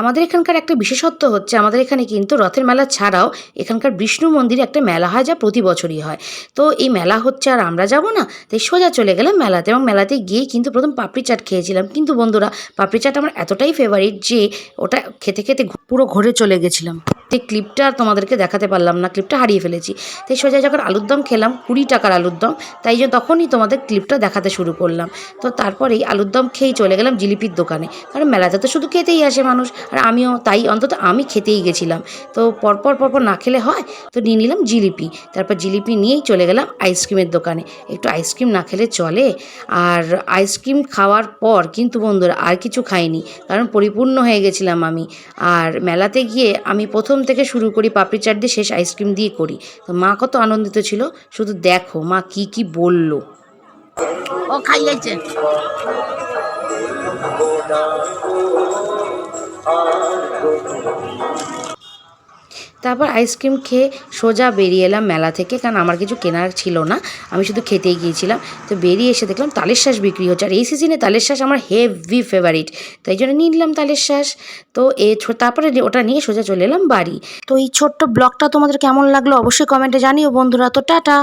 আমাদের এখানকার একটা বিশেষত্ব হচ্ছে, আমাদের এখানে কিন্তু রথের মেলা ছাড়াও এখানকার বিষ্ণু মন্দিরে একটা মেলা হয় যা প্রতি বছরই হয়। তো এই মেলা হচ্ছে আর আমরা যাব না, তাই সোজা চলে গেলাম মেলাতে এবং মেলাতে গিয়ে কিন্তু প্রথম পাপড়ি চাট খেয়েছিলাম। কিন্তু বন্ধুরা, পাপড়ি চাট আমার এতটাই ফেভারিট যে ওটা খেতে খেতে পুরো ঘরে চলে গেছিলাম। এই ক্লিপটা আর তোমাদেরকে দেখাতে পারলাম না ক্লিপটা হারিয়ে ফেলেছি। তাই সোজা যখন আলুর দম খেলাম, কুড়ি টাকার আলুর দম, তাই জন্য তখনই তোমাদের ক্লিপটা দেখাতে শুরু করলাম। তো তারপরেই আলুর দম খেয়েই চলে গেলাম জিলিপির দোকানে। কারণ মেলাতে তো শুধু খেতেই আসে মানুষ, আর আমিও তাই অন্তত আমি খেতেই গেছিলাম। তো পরপর পরপর না খেলে হয়, তো নিয়ে নিলাম জিলিপি। তারপর জিলিপি নিয়েই চলে গেলাম আইসক্রিমের দোকানে। একটু আইসক্রিম না খেলে চলে, আর আইসক্রিম খাওয়ার পর কিন্তু বন্ধুরা আর কিছু খাইনি, কারণ পরিপূর্ণ হয়ে গেছিলাম আমি। আর মেলাতে গিয়ে আমি প্রথম থেকে শুরু করি, পাপড়ি চাট দিয়ে শেষ আইসক্রিম দিয়ে করি। তো মা কত আনন্দিত ছিল, শুধু দেখো, মা কি কি বলল। ও খাইয়েছে। তারপর আইসক্রিম খেয়ে সোজা বেরিয়ে এলাম মেলা থেকে, কারণ আমার কিছু কেনার ছিল না। আমি শুধু খেতেই গিয়েছিলাম। তো বেরিয়ে এসে দেখলাম তালের শ্বাস বিক্রি হচ্ছে। আর এই সিজনে তালের শ্বাস আমার হেভি ফেভারিট তাই জন্য নিয়ে নিলাম তালের শ্বাস তো এ তারপরে ওটা নিয়ে সোজা চলে এলাম বাড়ি। তো এই ছোট্ট ব্লগটা তোমাদের কেমন লাগল অবশ্যই কমেন্টে জানিও বন্ধুরা। তো টাটা।